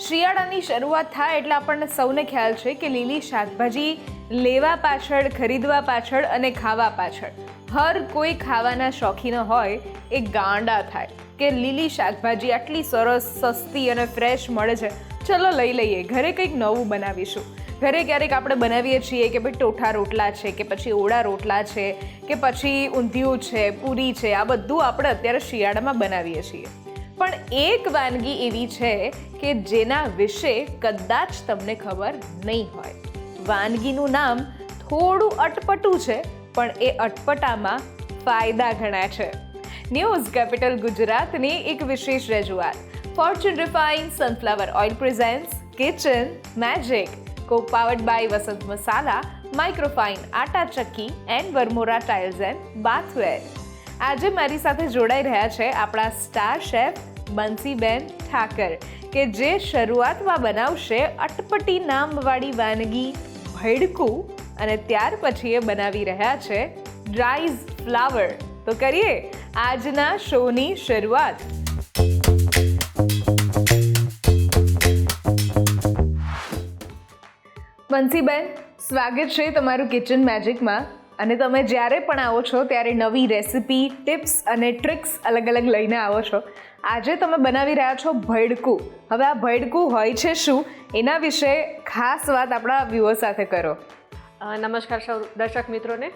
શિયાળાની શરૂઆત થાય એટલે આપણને સૌને ખ્યાલ છે કે લીલી શાકભાજી લેવા પાછળ, ખરીદવા પાછળ અને ખાવા પાછળ. હર કોઈ ખાવાના શોખીન હોય એ ગાંડા થાય કે લીલી શાકભાજી આટલી સરસ, સસ્તી અને ફ્રેશ મળે છે. ચલો લઈ લઈએ. ઘરે કંઈક નવું બનાવીશું. ઘરે ક્યારેક આપણે બનાવીએ છીએ કે ભાઈ ટોઠા રોટલા છે, કે પછી ઓળા રોટલા છે, કે પછી ઊંધિયું છે, પૂરી છે, આ બધું આપણે અત્યારે શિયાળામાં બનાવીએ છીએ. પણ એક વાનગી એવી છે કે જેના વિશે કદાચ તમને ખબર નહીં હોય. વાનગીનું નામ થોડું અટપટું છે, પણ એ અટપટામાં ફાયદા ઘણા છે. ન્યૂઝ કેપિટલ ગુજરાતની એક વિશેષ રજૂઆત. Fortune refine sunflower oil presents kitchen magic co powered by Vasant Masala microfine atta chakki and Varmora tiles and bathware આજે મારી સાથે જોડાઈ રહ્યા છે આપણા સ્ટાર શેફ બંસીબેન ઠાકર, કે જે શરૂઆતમાં બનાવશે અટપટી નામવાળી વાનગી ભડકું અને ત્યાર પછી એ બનાવી રહ્યા છે ડ્રાઈઝ ફ્લાવર તો કરીએ આજના શોની શરૂઆત. બંસીબેન, સ્વાગત છે તમારું કિચન મેજિકમાં અને તમે જ્યારે પણ આવો છો, ત્યારે નવી રેસિપી, ટિપ્સ અને ટ્રિક્સ અલગ અલગ લઈને આવો છો. આજે તમે બનાવી રહ્યા છો ભડકું. હવે આ ભડકું હોય છે શું? એના વિશે ખાસ વાત આપણા વ્યુઅર સાથે કરો. નમસ્કાર સૌ દર્શક મિત્રોને.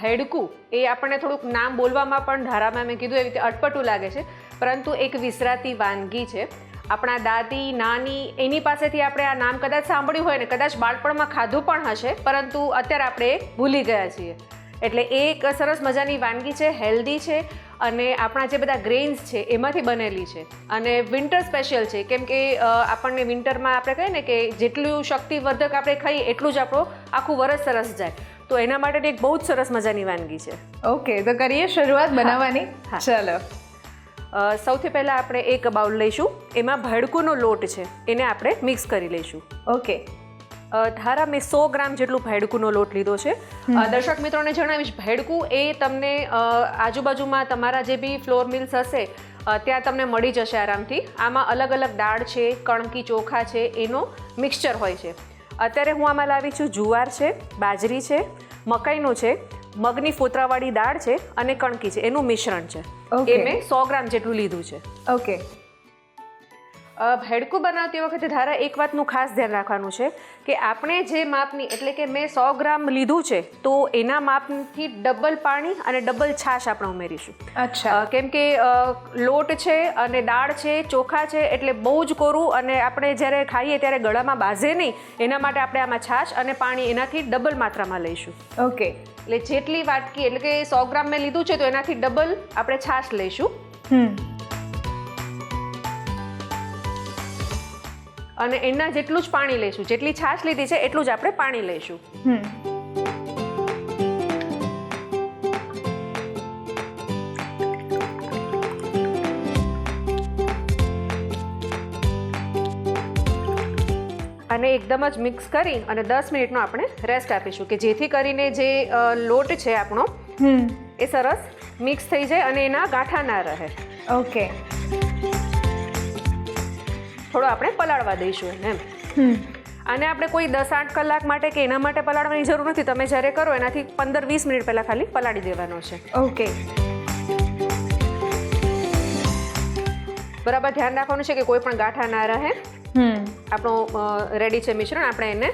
ભેડકું એ આપણને થોડુંક નામ બોલવામાં પણ ધારામાં મેં કીધું એવી રીતે અટપટું લાગે છે, પરંતુ એક વિસરાતી વાનગી છે. આપણા દાદી નાની એની પાસેથી આપણે આ નામ કદાચ સાંભળ્યું હોય ને કદાચ બાળપણમાં ખાધું પણ હશે પરંતુ અત્યારે આપણે ભૂલી ગયા છીએ. એટલે એ એક સરસ મજાની વાનગી છે હેલ્ધી છે અને આપણા જે બધા ગ્રેન્સ છે એમાંથી બનેલી છે. અને વિન્ટર સ્પેશિયલ છે કેમ કે આપણને વિન્ટરમાં આપણે કહીએ ને કે જેટલું શક્તિવર્ધક આપણે ખાઈએ એટલું જ આપણું આખું વરસ સરસ જાય. તો એના માટે એક બહુ જ સરસ મજાની વાનગી છે. ઓકે તો કરીએ શરૂઆત બનાવવાની. ચલો. સૌથી પહેલાં આપણે એક બાઉલ લઈશું. એમાં ભડકુનો લોટ છે એને આપણે મિક્સ કરી લઈશું. ઓકે. ધારા મેં સો ગ્રામ જેટલું ભેડકુનો લોટ લીધો છે. દર્શક મિત્રોને જણાવીશ ભેડકું એ તમને આજુબાજુમાં તમારા જે બી ફ્લોર મિલ્સ હશે ત્યાં તમને મળી જશે આરામથી. આમાં અલગ અલગ દાળ છે કણકી ચોખા છે એનો મિક્સચર હોય છે. અત્યારે હું આમાં લાવી છું જુવાર છે બાજરી છે મકાઈનું છે મગની ફોતરાવાળી દાળ છે અને કણકી છે. એનું મિશ્રણ છે. એ મેં સો ગ્રામ જેટલું લીધું છે. ઓકે હેડકું બનાવતી વખતે ધારા એક વાતનું ખાસ ધ્યાન રાખવાનું છે કે આપણે જે માપની એટલે કે મેં સો ગ્રામ લીધું છે તો એના માપથી ડબલ પાણી અને ડબલ છાશ આપણે ઉમેરીશું. અચ્છા. કેમ કે લોટ છે અને દાળ છે ચોખા છે એટલે બહુ જ કોરું અને આપણે જ્યારે ખાઈએ ત્યારે ગળામાં બાઝે નહીં એના માટે આપણે આમાં છાશ અને પાણી એનાથી ડબલ માત્રામાં લઈશું. ઓકે એટલે જેટલી વાટકી એટલે કે સો ગ્રામ મેં લીધું છે તો એનાથી ડબલ આપણે છાશ લઈશું. અને એના જેટલું જ પાણી લઈશું. જેટલી છાશ લીધી છે એટલું જ આપણે પાણી લઈશું. અને એકદમ જ મિક્સ કરી અને દસ મિનિટનો આપણે રેસ્ટ આપીશું કે જેથી કરીને જે લોટ છે આપણો એ સરસ મિક્સ થઈ જાય અને એના ગાંઠા ના રહે. ઓકે. થોડો આપણે પલાળવા દઈશું એમ. અને આપણે કોઈ દસ આઠ કલાક માટે કે એના માટે પલાળવાની જરૂર નથી. તમે જ્યારે કરો એનાથી પંદર વીસ મિનિટ પહેલાં ખાલી પલાળી દેવાનો છે. ઓકે. બરાબર ધ્યાન રાખવાનું છે કે કોઈ પણ ગાંઠા ના રહે. આપણું રેડી છે મિશ્રણ. આપણે એને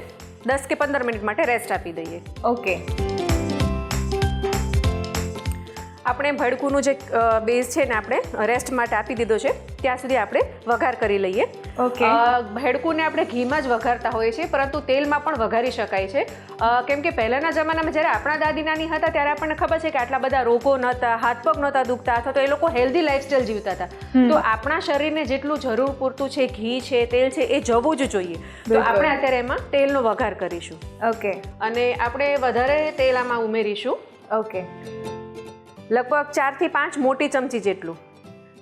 દસ કે પંદર મિનિટ માટે રેસ્ટ આપી દઈએ. ઓકે આપણે ભડકુનું જે બેઝ છે ને આપણે રેસ્ટ માટે આપી દીધો છે ત્યાં સુધી આપણે વઘાર કરી લઈએ. ઓકે ભડકુને આપણે ઘીમાં જ વઘારતા હોઈએ છીએ પરંતુ તેલમાં પણ વઘારી શકાય છે. કેમ કે પહેલાંના જમાનામાં જ્યારે આપણા દાદી નાની હતા ત્યારે આપણને ખબર છે કે આટલા બધા રોગો નહોતા હાથ પગ નહોતા દુખતા અથવા તો એ લોકો હેલ્ધી લાઈફસ્ટાઈલ જીવતા હતા. તો આપણા શરીરને જેટલું જરૂર પૂરતું છે ઘી છે તેલ છે એ જવું જ જોઈએ. તો આપણે અત્યારે એમાં તેલનો વઘાર કરીશું. ઓકે અને આપણે વધારે તેલ આમાં ઉમેરીશું. ઓકે લગભગ ચારથી પાંચ મોટી ચમચી જેટલું.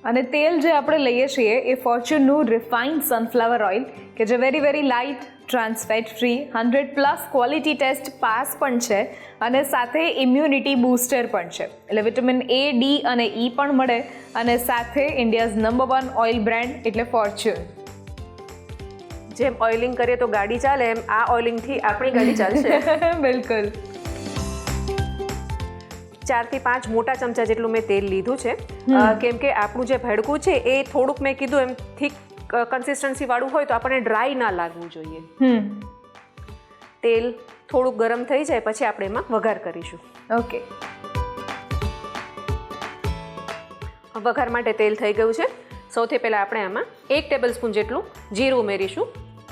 અને તેલ જે આપણે લઈએ છીએ એ ફોર્ચ્યુનનું રિફાઇન્ડ સનફ્લાવર ઓઇલ કે જે very very light trans fat free hundred plus quality test pass પણ છે અને સાથે ઇમ્યુનિટી બૂસ્ટર પણ છે. એટલે વિટામિન એ ડી અને ઈ પણ મળે અને સાથે India's number one oil brand એટલે ફોર્ચ્યુન જેમ ઓઇલિંગ કરીએ તો ગાડી ચાલે એમ આ ઓઇલિંગથી આપણી ગાડી ચાલશે. બિલકુલ. ચારથી પાંચ મોટા ચમચા જેટલું મેં તેલ લીધું છે. કેમ કે આપણું જે ભડકું છે એ થોડુંક મેં કીધું એમ થીક કન્સિસ્ટન્સી વાળું હોય તો આપણને ડ્રાય ના લાગવું જોઈએ. તેલ થોડુંક ગરમ થઈ જાય પછી આપણે એમાં વઘાર કરીશું. ઓકે. વઘાર માટે તેલ થઈ ગયું છે. સૌથી પહેલાં આપણે આમાં એક ટેબલ સ્પૂન જેટલું જીરું ઉમેરીશું.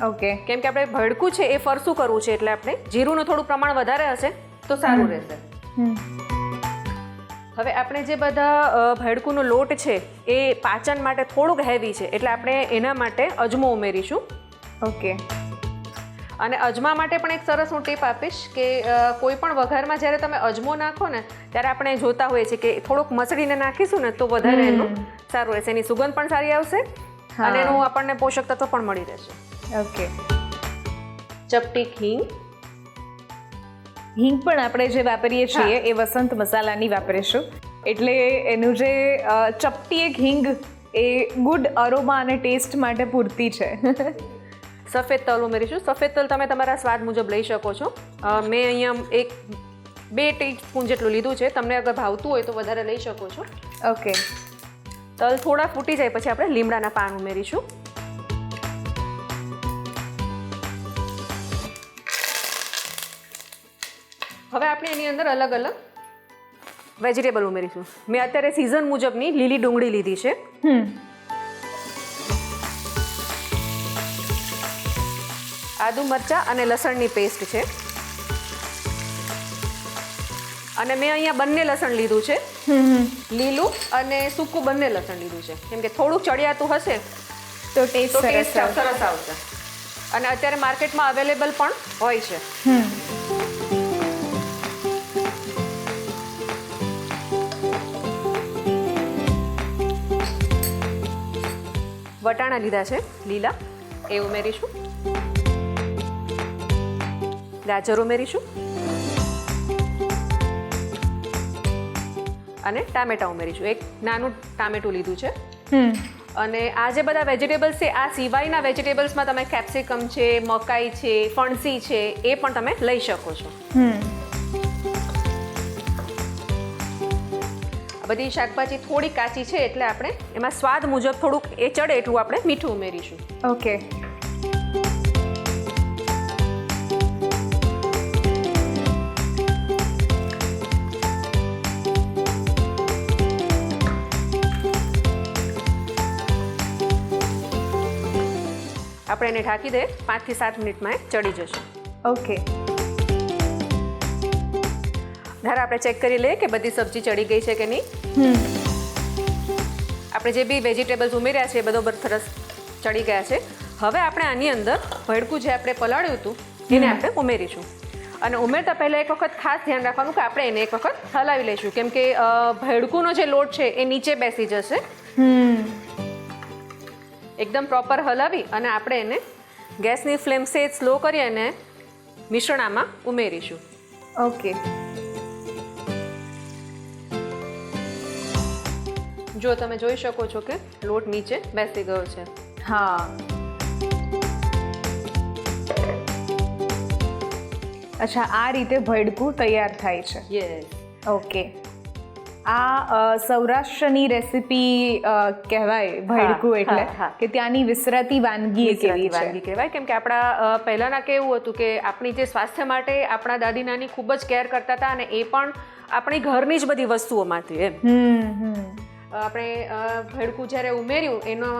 ઓકે. કેમ કે આપણે ભડકું છે એ ફરસું કરવું છે એટલે આપણે જીરુંનું થોડું પ્રમાણ વધારે હશે તો સારું રહેશે. હમ. હવે આપણે જે બધા ભડકુનો લોટ છે એ પાચન માટે થોડુંક હેવી છે એટલે આપણે એના માટે અજમો ઉમેરીશું. ઓકે. અને અજમા માટે પણ એક સરસ હું ટીપ આપીશ કે કોઈ પણ વઘારમાં જ્યારે તમે અજમો નાખો ને ત્યારે આપણે જોતા હોઈએ છીએ કે થોડુંક મસળીને નાખીશું ને તો વધારે એનું સારું રહેશે. એની સુગંધ પણ સારી આવશે અને એનું આપણને પોષક તત્વ પણ મળી રહેશે. ઓકે. ચપટી હિંગ હિંગ પણ આપણે જે વાપરીએ છીએ એ વસંત મસાલાની વાપરીશું. એટલે એનું જે ચપટી એક હિંગ એ ગુડ અરોમા અને ટેસ્ટ માટે પૂરતી છે. સફેદ તલ ઉમેરીશું. સફેદ તલ તમે તમારા સ્વાદ મુજબ લઈ શકો છો. મેં અહીંયા એક બે ટીસ્પૂન જેટલું લીધું છે. તમને અગર ભાવતું હોય તો વધારે લઈ શકો છો. ઓકે. તલ થોડા ફૂટી જાય પછી આપણે લીમડાના પાન ઉમેરીશું. હવે આપણે એની અંદર અલગ અલગ વેજીટેબલ ઉમેરીશું. મેં અત્યારે સિઝન મુજબની લીલી ડુંગળી લીધી છે. હમ. આદુ મરચાં અને લસણની પેસ્ટ છે. અને મેં અહીંયા બંને લસણ લીધું છે. લીલું અને સૂકું બંને લસણ લીધું છે. કેમ કે થોડુંક ચડિયાતું હશે તો ટેસ્ટ. સરસ આવશે. અને અત્યારે માર્કેટમાં અવેલેબલ પણ હોય છે. વટાણા લીધા છે લીલા. એ ઉમેરીશું. ગાજર ઉમેરીશું. અને ટામેટા ઉમેરીશું. એક નાનું ટામેટું લીધું છે. અને આ જે બધા વેજીટેબલ્સ છે આ સિવાયના વેજીટેબલ્સમાં તમે કેપ્સિકમ છે મકાઈ છે ફણસી છે એ પણ તમે લઈ શકો છો. બધી શાકભાજી થોડી કાચી છે એટલે આપણે એમાં સ્વાદ મુજબ થોડુંક એ ચડે એટલું આપણે મીઠું ઉમેરીશું. ઓકે. આપણે એને ઢાંકી દે પાંચથી સાત મિનિટમાં એ ચડી જશે. ઓકે. ધારા આપણે ચેક કરી લઈએ કે બધી સબ્જી ચડી ગઈ છે કે નહીં. આપણે જે બી વેજીટેબલ્સ ઉમેર્યા છે એ બરોબર સરસ ચડી ગયા છે. હવે આપણે આની અંદર ભડકું જે આપણે પલાળ્યું હતું એને આપણે ઉમેરીશું. અને ઉમેરતા પહેલાં એક વખત ખાસ ધ્યાન રાખવાનું કે આપણે એને એક વખત હલાવી લઈશું. કેમ કે ભડકુનો જે લોટ છે એ નીચે બેસી જશે. એકદમ પ્રોપર હલાવી અને આપણે એને ગેસની ફ્લેમ સેજ સ્લો કરી અને મિશ્રણામાં ઉમેરીશું. ઓકે. જો તમે જોઈ શકો છો કે લોટ નીચે બેસી ગયો છે. હા. અચ્છા આ રીતે ભડકું તૈયાર થાય છે. Yes okay. આ સૌરાષ્ટ્રની રેસીપી કહેવાય ભડકું એટલે. કે ત્યાંની વિસરાતી વાનગી કેવી વાનગી કહેવાય. કેમ કે આપણા પહેલાંના કેવું હતું કે આપણી જે સ્વાસ્થ્ય માટે આપણા દાદી નાની ખૂબ જ કેર કરતા હતા અને એ પણ આપણી ઘરની જ બધી વસ્તુઓમાંથી એમ. આપણે ભેળકું જ્યારે ઉમેર્યું એનો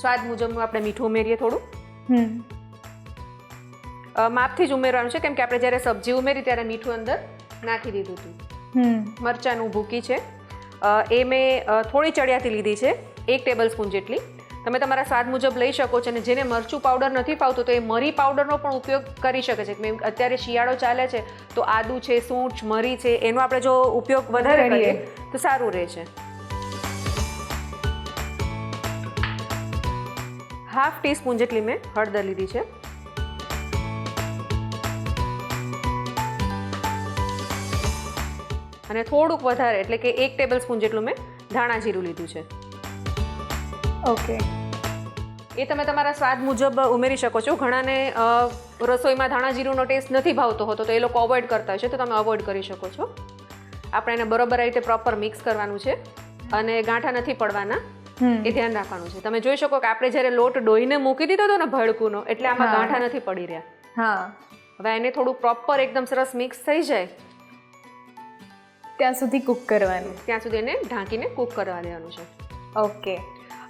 સ્વાદ મુજબનું આપણે મીઠું ઉમેરીએ થોડું. માપથી જ ઉમેરવાનું છે કેમ કે આપણે જ્યારે સબ્જી ઉમેરી ત્યારે મીઠું અંદર નાખી દીધું હતું. મરચાંનું ભૂકી છે. એ મેં થોડી ચડિયાતી લીધી છે એક ટેબલ સ્પૂન જેટલી. તમે તમારા સ્વાદ મુજબ લઈ શકો છો અને જેને મરચું પાવડર નથી ફાવતું તો એ મરી પાવડરનો પણ ઉપયોગ કરી શકે છે. અત્યારે શિયાળો ચાલે છે તો આદુ છે સૂંઠ મરી છે એનો આપણે જો ઉપયોગ વધારે. કરીએ તો સારું રહે છે. હાફ ટીસ્પૂન જેટલી મેં હળદર લીધી છે. અને થોડુંક વધારે એટલે કે એક ટેબલ સ્પૂન જેટલું મેં ધાણા જીરું લીધું છે. ઓકે એ તમે તમારા સ્વાદ મુજબ ઉમેરી શકો છો. ઘણાને રસોઈમાં ધાણા જીરુંનો ટેસ્ટ નથી ભાવતો હોતો તો એ લોકો અવોઇડ કરતા હોય છે તો તમે અવોઇડ કરી શકો છો. આપણે એને બરોબર રીતે પ્રોપર મિક્સ કરવાનું છે. અને ગાંઠા નથી પડવાના. એ ધ્યાન રાખવાનું છે. તમે જોઈ શકો કે આપણે જ્યારે લોટ ડોઈને મૂકી દીધો હતો ને ભડકુનો એટલે આમાં. ગાંઠા નથી પડી રહ્યા. હા. હવે એને થોડું પ્રોપર એકદમ સરસ મિક્સ થઈ જાય. ત્યાં સુધી કુક કરવાનું. ત્યાં સુધી એને ઢાંકીને કૂક કરવા દેવાનું છે. ઓકે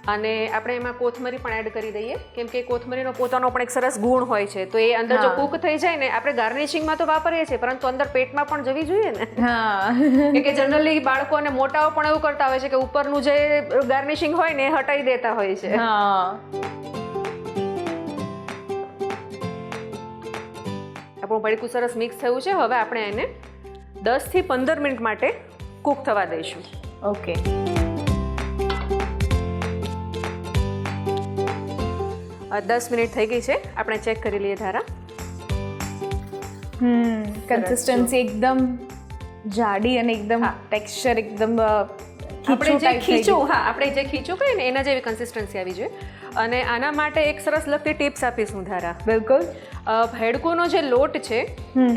અને આપણે એમાં કોથમરી પણ એડ કરી દઈએ. કેમ કે કોથમરીનો પોતાનો પણ એક સરસ ગુણ હોય છે. તો એ અંદર જો કુક થઈ જાય ને આપણે ગાર્નિશિંગમાં તો વાપરીએ છીએ પરંતુ અંદર પેટમાં પણ જવી જોઈએ ને. હા. કે કે જનરલી બાળકો અને મોટાઓ પણ એવું કરતા હોય છે કે ઉપરનું જે ગાર્નિશિંગ હોય ને એ હટાઈ દેતા હોય છે. હા. આપણું ભડકું સરસ મિક્સ થયું છે. હવે આપણે એને દસથી પંદર મિનિટ માટે કૂક થવા દઈશું. ઓકે. દસ મિનિટ થઈ ગઈ છે. આપણે ચેક કરી લઈએ ધારા. હમ કન્સિસ્ટન્સી એકદમ જાડી અને એકદમ ટેક્સચર એકદમ આપણે જે ખીચું હા આપણે જે ખીચું કહીએ ને એના જેવી કન્સિસ્ટન્સી આવી જોઈએ. અને આના માટે એક સરસ લગતી ટિપ્સ આપીશ હું ધારા. બિલકુલ. ભેડકુનો જે લોટ છે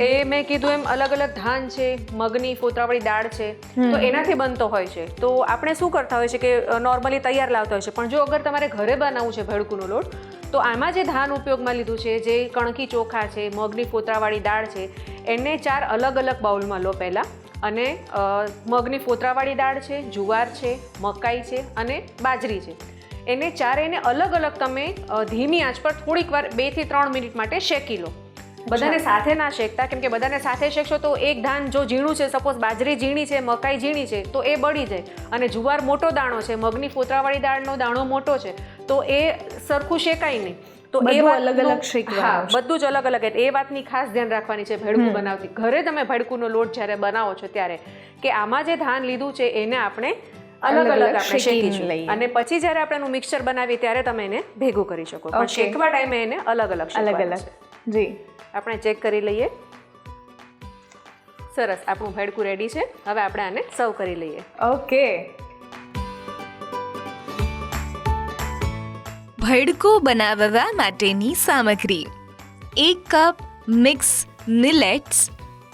એ મેં કીધું એમ અલગ અલગ ધાન છે મગની ફોતરાવાળી દાળ છે તો એનાથી બનતો હોય છે. તો આપણે શું કરતા હોય છે કે નોર્મલી તૈયાર લાવતા હોય છે. પણ જો અગર તમારે ઘરે બનાવવું છે ભેડકુનો લોટ તો આમાં જે ધાન ઉપયોગમાં લીધું છે, જે કણકી ચોખા છે, મગની ફોતરાવાળી દાળ છે, એને ચાર અલગ અલગ બાઉલમાં લો પહેલાં. અને મગની ફોતરાવાળી દાળ છે, જુવાર છે, મકાઈ છે અને બાજરી છે. એને ચારેયને અલગ અલગ તમે ધીમી આંચ પર થોડીક વાર બેથી ત્રણ મિનિટ માટે શેકી લો. બધાને સાથે ના શેકતા. કેમ કે બધાને સાથે શેકશો તો એક ધાન જો ઝીણું છે સપોઝ બાજરી ઝીણી છે મકાઈ ઝીણી છે તો એ બળી જાય. અને જુવાર મોટો દાણો છે મગની ફોતરાવાળી દાળનો દાણો મોટો છે તો એ સરખું શેકાય નહીં. તો એ અલગ અલગ છે. બધું જ અલગ અલગ એ વાતની ખાસ ધ્યાન રાખવાની છે ભેડકું બનાવતી. ઘરે તમે ભેડકુનો લોટ જ્યારે બનાવો છો ત્યારે કે આમાં જે ધાન લીધું છે એને આપણે અલગ અલગ આપણે શેકીશું. લઈએ. અને પછી જ્યારે આપણે એનું મિક્સચર બનાવીએ ત્યારે તમે એને ભેગું કરી શકો. પણ શેકવા ટાઈમે એને અલગ અલગ અલગ અલગ. જી આપણે ચેક કરી લઈએ. સરસ આપણું ભડકું રેડી છે. હવે આપણે આને સર્વ કરી લઈએ. ઓકે. ભડકો બનાવવા માટેની સામગ્રી. એક કપ મિક્સ મિલેટ્સ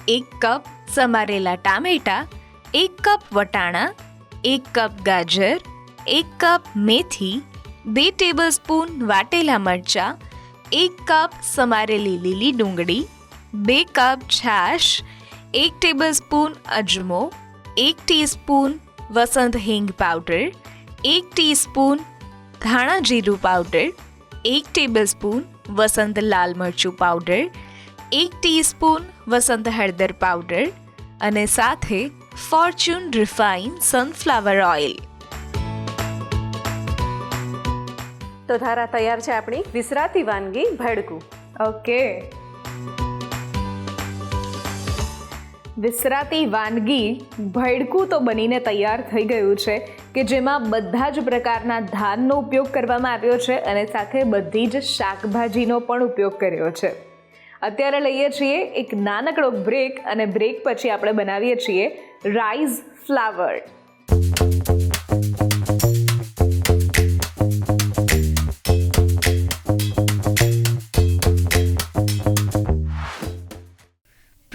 એક કપ સમારેલા ટામેટા એક કપ વટાણા એક કપ ગાજર એક કપ મેથી બે ટેબલસ્પૂન વાટેલા મરચાં એક કપ સમારેલી લીલી ડુંગળી, બે કપ છાશ, એક ટેબલસ્પૂન અજમો, એક ટીસ્પૂન વસંત હિંગ પાવડર એક ટીસ્પૂન ધાણા જીરું પાવડર એક ટેબલસ્પૂન વસંત લાલ મરચું પાવડર એક ટીસ્પૂન વસંત હળદર પાવડર અને સાથે ફોર્ચ્યુન રિફાઇન સનફ્લાવર ઓઇલ તો ધારા તૈયાર છે આપણી વિસરાતી વાનગી ભડકું. ઓકે. વિસરાતી વાનગી ભડકું તો બનીને તૈયાર થઈ ગયું છે કે જેમાં બધા જ પ્રકારના ધાનનો ઉપયોગ કરવામાં આવ્યો છે અને સાથે બધી જ શાકભાજીનો પણ ઉપયોગ કર્યો છે. અત્યારે લઈએ છીએ એક નાનકડો બ્રેક અને બ્રેક પછી આપણે બનાવીએ છીએ rice flour.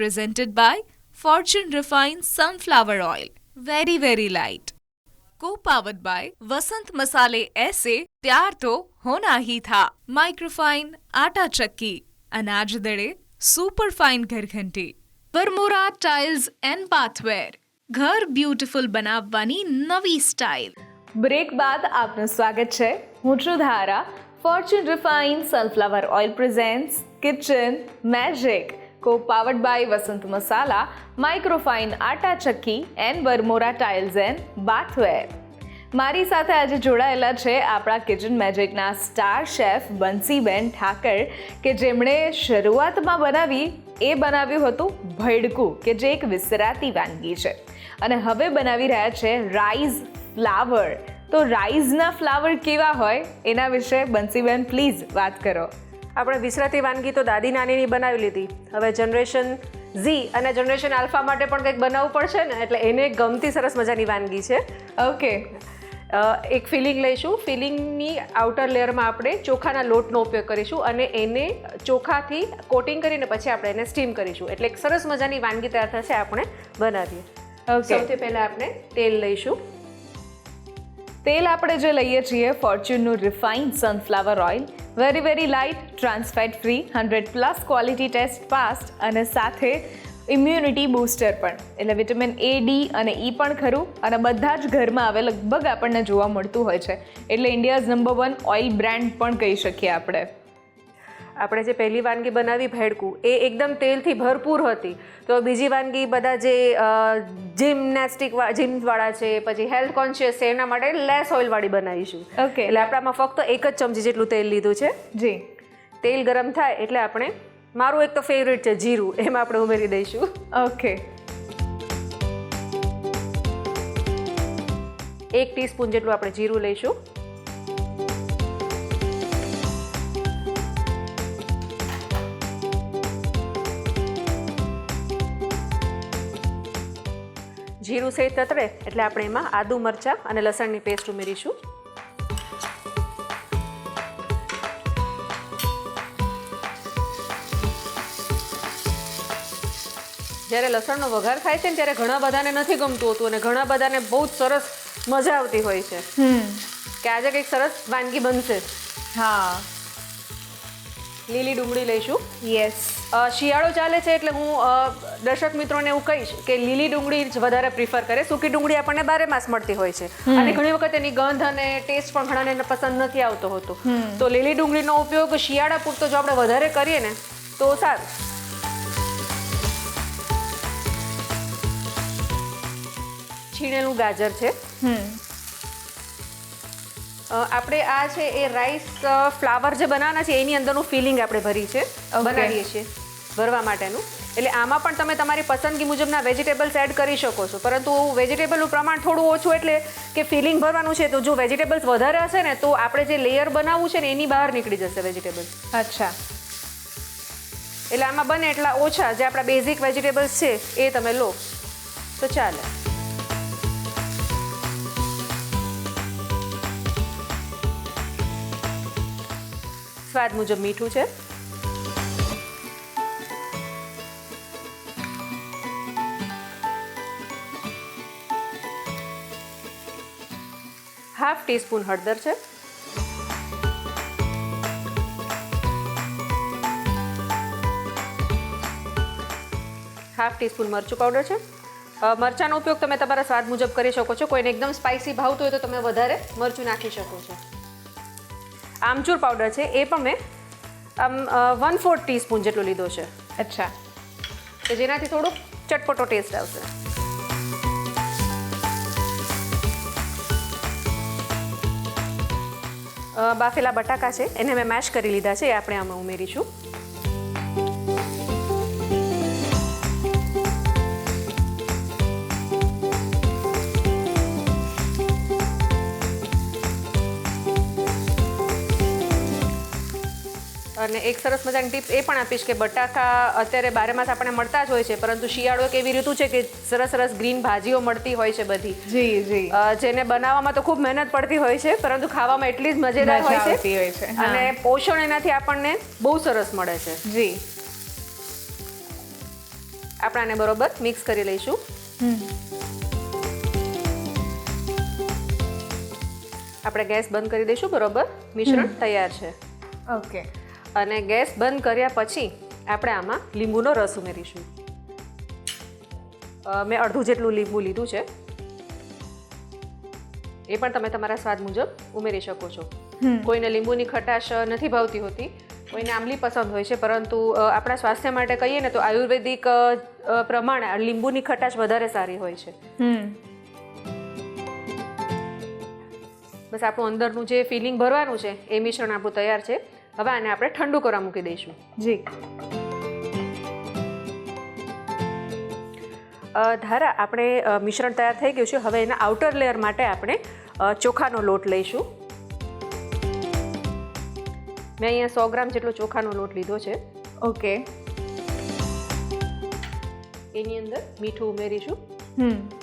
presented by Fortune Refined Sunflower Oil. very very light. Co-powered by वसंत मसाले ऐसे प्यार तो होना ही था माइक्रोफाइन आटा चक्की अनाज दड़े super fine ઘરઘંટી Varmora tiles and bathware ઘર બ્યુટીફુલ બનાવવાની નવી સ્ટાઇલ બ્રેક બાદ આપનું સ્વાગત છે હું છું Dhara Fortune refine sunflower oil presents kitchen magic co powered by Vasant Masala microfine atta chakki and Varmora tiles and bathware મારી સાથે આજે જોડાયેલા છે આપણા કિચન મેજિકના સ્ટાર શેફ બંસીબેન ઠાકર, કે જેમણે શરૂઆતમાં બનાવી, એ બનાવ્યું હતું ભડકું, કે જે એક વિસરાતી વાનગી છે. અને હવે બનાવી રહ્યા છે રાઈઝ ફ્લાવર તો રાઈઝના ફ્લાવર કેવા હોય, એના વિશે બંસીબેન પ્લીઝ વાત કરો. આપણે વિસરાતી વાનગી તો દાદી નાનીની બનાવી લીધી. હવે જનરેશન ઝી અને જનરેશન આલ્ફા માટે પણ કંઈક બનાવવું પડશે ને એટલે એને ગમતી સરસ મજાની વાનગી છે. ઓકે એક ફિલિંગ લઈશું. ફિલિંગની આઉટર લેયરમાં આપણે ચોખાના લોટનો ઉપયોગ કરીશું અને એને ચોખાથી કોટિંગ કરીને પછી આપણે એને સ્ટીમ કરીશું. એટલે એક સરસ મજાની વાનગી તૈયાર થશે આપણે બનાવીએ. સૌથી પહેલાં આપણે તેલ લઈશું. તેલ આપણે જે લઈએ છીએ ફોર્ચ્યુનનું refined sunflower oil very very light trans fat free hundred plus quality test passed અને સાથે ઇમ્યુનિટી બૂસ્ટર પણ. એટલે વિટામિન એ ડી અને ઈ પણ ખરું, અને બધા જ ઘરમાં આવે લગભગ આપણને જોવા મળતું હોય છે. એટલે India's number one oil brand પણ કહી શકીએ આપણે. આપણે જે પહેલી વાનગી બનાવી ભેડકું એ એકદમ તેલથી ભરપૂર હતી. તો બીજી વાનગી બધા જે જિમ્નેસ્ટિક જિમવાળા છે પછી હેલ્થ કોન્શિયસ છે એના માટે લેસ ઓઇલવાળી બનાવીશું. ઓકે એટલે આપણામાં ફક્ત એક જ ચમચી જેટલું તેલ લીધું છે. જી. તેલ ગરમ થાય એટલે આપણે મારું એક તો ફેવરેટ છે જીરું એમાં આપણે ઉમેરી દઈશું. ઓકે એક ટીસ્પૂન જેટલું આપણે જીરું લઈશું. જીરું સહિત તતરે એટલે આપણે એમાં આદુ મરચાં અને લસણની પેસ્ટ ઉમેરીશું. જ્યારે લસણનો વઘાર થાય છે ને ત્યારે ઘણા બધાને નથી ગમતું હોતું અને ઘણા બધાને બહુ જ સરસ મજા આવતી હોય છે. કે આજે કંઈક સરસ વાનગી બનશે. હા. લીલી ડુંગળી લઈશું. યસ શિયાળો ચાલે છે એટલે હું દર્શક મિત્રોને એવું કહીશ કે લીલી ડુંગળી જ વધારે પ્રિફર કરે. સૂકી ડુંગળી આપણને બારે માસ મળતી હોય છે. અને ઘણી વખત એની ગંધ અને ટેસ્ટ પણ ઘણાને પસંદ નથી આવતો હોતો. તો લીલી ડુંગળીનો ઉપયોગ શિયાળા પૂરતો જો આપણે વધારે કરીએ ને તો સારું. છીણેલું ગાજર છે. આપણે આ છે એ રાઈસ ફ્લાવર જે બનાવવાના છે એની અંદરનું ફિલિંગ આપણે ભરી છે બનાવીએ છીએ ભરવા માટેનું. એટલે આમાં પણ તમે તમારી પસંદગી મુજબના વેજીટેબલ્સ એડ કરી શકો છો. પરંતુ વેજીટેબલનું પ્રમાણ થોડું ઓછું એટલે કે ફિલિંગ ભરવાનું છે તો જો વેજીટેબલ્સ વધારે હશે ને તો આપણે જે લેયર બનાવવું છે ને એની બહાર નીકળી જશે વેજીટેબલ્સ અચ્છા. એટલે આમાં બને એટલા ઓછા જે આપણા બેઝિક વેજીટેબલ્સ છે એ તમે લો. તો ચાલે. સ્વાદ મુજબ મીઠું છે. હાફ ટીસ્પૂન હળદર છે. હાફ ટીસ્પૂન મરચું પાવડર છે. મરચાંનો ઉપયોગ તમે તમારા સ્વાદ મુજબ કરી શકો છો. કોઈને એકદમ સ્પાઇસી ભાવતું હોય તો તમે વધારે મરચું નાખી શકો છો. આમચૂર પાવડર છે એ પણ મેં આમ વન ફોર્થ ટીસ્પૂન જેટલો લીધો છે. અચ્છા. કે જેનાથી થોડુંક ચટપટો ટેસ્ટ આવશે. બાફેલા બટાકા છે એને મેં મેશ કરી લીધા છે એ આપણે આમાં ઉમેરીશું. અને એક સરસ મજાની ટીપ એ પણ આપીશ કે બટાકા અત્યારે બારેમાસ આપણને મળતા જ હોય છે પરંતુ શિયાળો એક એવી ઋતુ છે કે સરસ સરસ ગ્રીન ભાજીઓ મળતી હોય છે બધી. જી જી. જેને બનાવવામાં તો ખૂબ મહેનત પડતી હોય છે પરંતુ ખાવામાં એટલી જ મજેદાર હોય છે અને પોષણ એનાથી આપણને બહુ સરસ મળે છે. જી. આપણાને બરોબર મિક્સ કરી લઈશું. આપણે ગેસ બંધ કરી દઈશું બરોબર? મિશ્રણ તૈયાર છે. ઓકે. અને ગેસ બંધ કર્યા પછી આપણે આમાં લીંબુનો રસ ઉમેરીશું. મેં અડધું જેટલું લીંબુ લીધું છે. એ પણ તમે તમારા સ્વાદ મુજબ ઉમેરી શકો છો. કોઈને લીંબુની ખટાશ નથી ભાવતી હોતી કોઈને આંબલી પસંદ હોય છે પરંતુ આપણા સ્વાસ્થ્ય માટે કહીએ ને તો આયુર્વેદિક પ્રમાણે લીંબુની ખટાશ વધારે સારી હોય છે. બસ આપણું અંદરનું જે ફિલિંગ ભરવાનું છે એ મિશ્રણ આપણું તૈયાર છે. હવે આને આપણે ઠંડુ કરવા મૂકી દઈશું. જી. ધારા આપણે મિશ્રણ તૈયાર થઈ ગયું છે. હવે એના આઉટર લેયર માટે આપણે ચોખાનો લોટ લઈશું. મેં અહીંયા સો ગ્રામ જેટલો ચોખાનો લોટ લીધો છે. ઓકે. એની અંદર મીઠું ઉમેરીશું. હમ.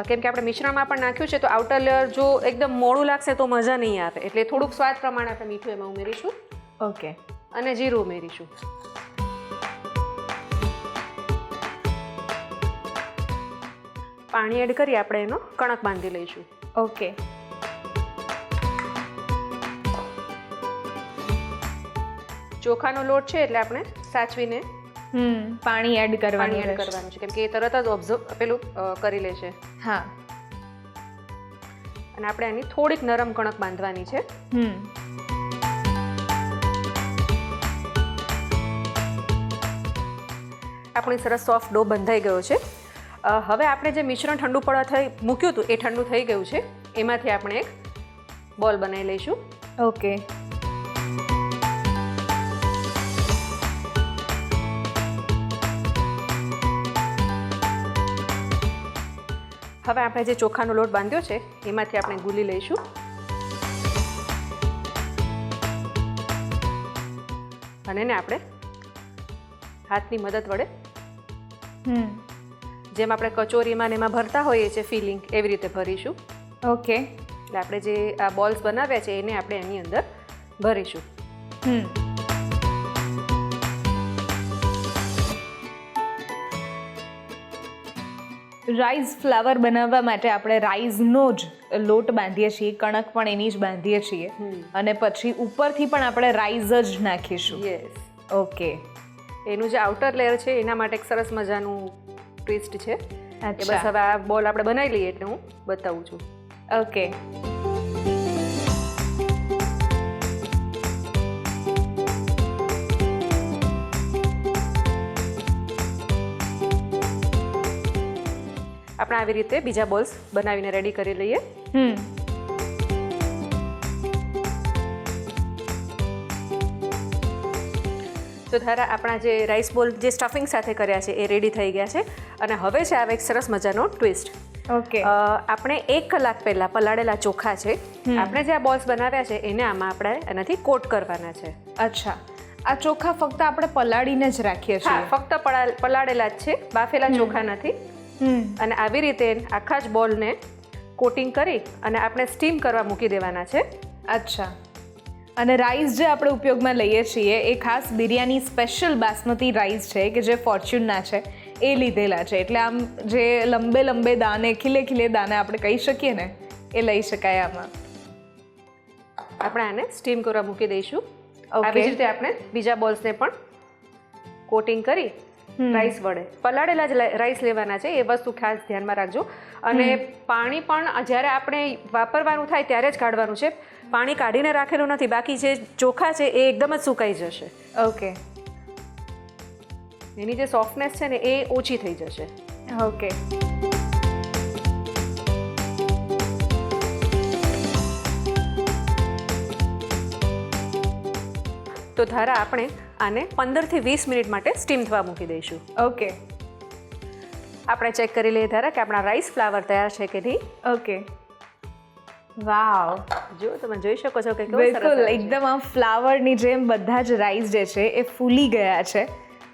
કેમ કે આપણે મિશ્રણમાં પણ નાખ્યું છે તો આઉટર લેયર જો એકદમ મોડું લાગશે તો મજા નહીં આવે. એટલે થોડુંક સ્વાદ પ્રમાણે આપણે મીઠું એમાં ઉમેરીશું. ઓકે. અને જીરું ઉમેરીશું. પાણી એડ કરી આપણે એનો કણક બાંધી લઈશું. ઓકે. ચોખાનો લોટ છે એટલે આપણે સાચવીને પાણી એડ કરવાની એડ કરવાનું છે. કેમ કે એ તરત જ ઓબ્ઝર્વ પેલું કરી લે છે હા. અને આપણે એની થોડીક નરમ કણક બાંધવાની છે. હમ. આપણી સરસ સોફ્ટ ડો બંધાઈ ગયો છે. હવે આપણે જે મિશ્રણ ઠંડુ પડવા થઈ મૂક્યું હતું એ ઠંડુ થઈ ગયું છે. એમાંથી આપણે એક બોલ બનાવી લઈશું. ઓકે હવે આપણે જે ચોખાનો લોટ બાંધ્યો છે એમાંથી આપણે ગુલી લઈશું. અને એને આપણે હાથની મદદ વડે હમ. જેમ આપણે કચોરીમાં ને એમાં ભરતા હોઈએ છીએ ફિલિંગ એવી રીતે ભરીશું. ઓકે. એટલે આપણે જે આ બોલ્સ બનાવ્યા છે એને આપણે એની અંદર ભરીશું. હમ. રાઈસ ફ્લાવર બનાવવા માટે આપણે રાઈસનો જ લોટ બાંધીએ છીએ કણક પણ એની જ બાંધીએ છીએ. અને પછી ઉપરથી પણ આપણે રાઈસ જ નાખીશું. Yes okay. એનું જે આઉટર લેયર છે એના માટે એક સરસ મજાનું ટ્વિસ્ટ છે. બસ હવે આ બોલ આપણે બનાવી લઈએ એટલે હું બતાવું છું. ઓકે. આપણે આવી રીતે બીજા બોલ્સ બનાવીને રેડી કરી લઈએ. હમ. તો ધારા આપણા જે રાઈસ બોલ જે સ્ટફિંગ સાથે કર્યા છે એ રેડી થઈ ગયા છે. અને હવે છે આવે એક સરસ મજાનો ટ્વિસ્ટ ઓકે. આપણે એક કલાક પહેલા પલાળેલા ચોખા છે આપણે જે આ બોલ્સ બનાવ્યા છે એને આમાં આપણે એનાથી કોટ કરવાના છે. અચ્છા. આ ચોખા ફક્ત આપણે પલાળીને જ રાખીએ છીએ. ફક્ત પલાળેલા જ છે બાફેલા ચોખા નથી અને આવી રીતે આખા જ બોલને કોટિંગ કરી અને આપણે સ્ટીમ કરવા મૂકી દેવાના છે. અચ્છા. અને રાઈસ જે આપણે ઉપયોગમાં લઈએ છીએ એ ખાસ બિરયાની સ્પેશિયલ બાસમતી રાઈસ છે કે જે ફોર્ચ્યુનના છે એ લીધેલા છે. એટલે આમ જે લંબે લંબે દાને ખીલે ખીલે દાને આપણે કહી શકીએ ને એ લઈ શકાય આમાં. આપણે આને સ્ટીમ કરવા મૂકી દઈશું. આવી જ રીતે આપણે બીજા બોલ્સને પણ કોટિંગ કરી રાઈસ વડે. પલાળેલા જ રાઈસ લેવાના છે એ વસ્તુ ખાસ ધ્યાનમાં રાખજો. અને પાણી પણ જ્યારે આપણે વાપરવાનું થાય ત્યારે જ કાઢવાનું છે. પાણી કાઢીને રાખેલું નથી બાકી જે ચોખા છે એ એકદમ જ સુકાઈ જશે. ઓકે. એની જે સોફ્ટનેસ છે ને એ ઓછી થઈ જશે. ઓકે. તો ધારા આપણે આને પંદરથી વીસ મિનિટ માટે સ્ટીમ થવા મૂકી દઈશું. ઓકે આપણે ચેક કરી લઈએ ધારા કે આપણા રાઈસ ફ્લાવર તૈયાર છે કે નહીં. ઓકે વાવ જો તમે જોઈ શકો છો કે બિલકુલ એકદમ આમ ફ્લાવરની જેમ બધા જ રાઈસ જે છે એ ફૂલી ગયા છે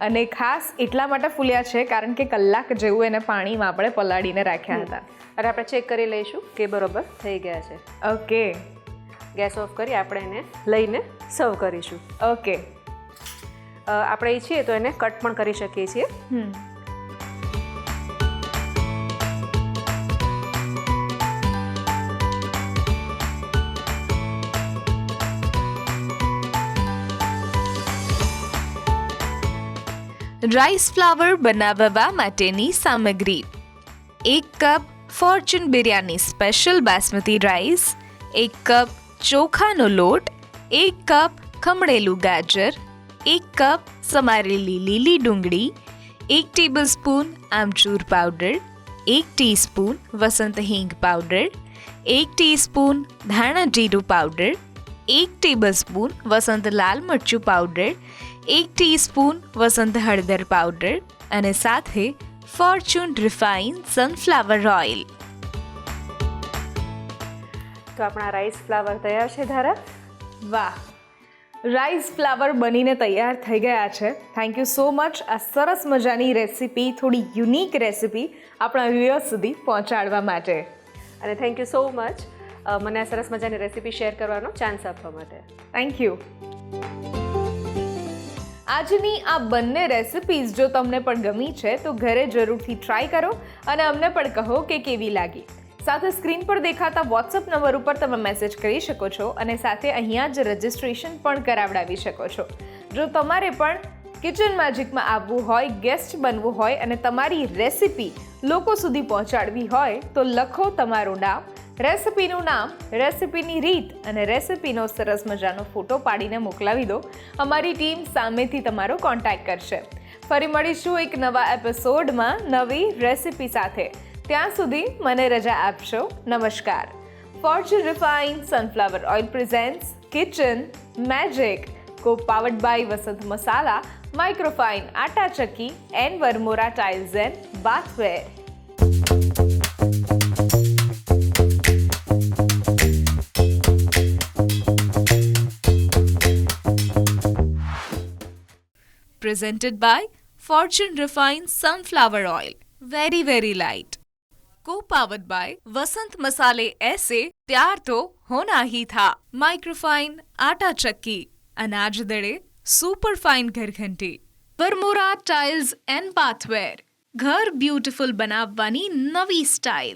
અને ખાસ એટલા માટે ફૂલ્યા છે કારણ કે કલાક જેવું એને પાણીમાં આપણે પલાળીને રાખ્યા હતા. અને આપણે ચેક કરી લઈશું કે બરોબર થઈ ગયા છે. ઓકે ગેસ ઓફ કરી આપણે એને લઈને સર્વ કરીશું. ઓકે આપણે ઈચ્છીએ તો એને કટ પણ કરી શકીએ છીએ. રાઈસ ફ્લાવર બનાવવા માટેની સામગ્રી. એક cup Fortune biryani special basmati rice એક કપ ચોખાનો લોટ, એક કપ ખમણેલું ગાજર એક કપ સમારેલી લીલી ડુંગળી એક ટેબલસ્પૂન આમચૂર પાવડર એક ટીસ્પૂન વસંત હિંગ પાવડર એક ટીસ્પૂન ધાણા જીરું પાવડર એક ટેબલસ્પૂન વસંત લાલ મરચું પાવડર એક ટીસ્પૂન વસંત હળદર પાવડર અને સાથે ફોર્ચ્યુન રિફાઇન સનફ્લાવર ઓઇલ. તો આપણા રાઈસ ફ્લાવર તૈયાર છે ધારા? વાહ! રાઈસ ફ્લાવર બનીને તૈયાર થઈ ગયા છે. થેન્ક યુ સો મચ આ સરસ મજાની રેસીપી થોડી યુનિક રેસીપી આપણા વ્યુઅર્સ સુધી પહોંચાડવા માટે. અને થેન્ક યુ સો મચ મને આ સરસ મજાની રેસીપી શેર કરવાનો ચાન્સ આપવા માટે. થેન્ક યુ આજની આ બંને રેસિપીઝ જો તમને પણ ગમી છે તો ઘરે જરૂરથી ટ્રાય કરો અને અમને પણ કહો કે કેવી લાગી. સાથે સ્ક્રીન પર દેખાતા વોટ્સઅપ નંબર ઉપર તમે મેસેજ કરી શકો છો અને સાથે અહીંયા જ રજિસ્ટ્રેશન પણ કરાવડાવી શકો છો. જો તમારે પણ કિચન મેજિકમાં આવવું હોય ગેસ્ટ બનવું હોય અને તમારી રેસિપી લોકો સુધી પહોંચાડવી હોય, તો લખો તમારું નામ રેસિપીનું નામ રેસિપીની રીત અને રેસિપીનો સરસ મજાનો ફોટો પાડીને મોકલાવી દો. અમારી ટીમ સામેથી તમારો કોન્ટેક્ટ કરશે. ફરી મળીશું એક નવા એપિસોડમાં નવી રેસિપી સાથે. ત્યાં સુધી મને રજા આપશો નમસ્કાર Fortune refine sunflower oil presents kitchen magic co powered by Vasant Masala microfine atta chakki and Varmora tiles and bathware presented by Fortune Refined Sunflower Oil. Very, very light. Co-powered by Vasant Masale ऐसे प्यार तो होना ही था microfine आटा चक्की अनाज दड़े super fine घर घंटी વરમોરા ટાઇલ્સ એન્ડ બાથવેર ઘર બ્યુટીફુલ બનાવવાની નવી સ્ટાઇલ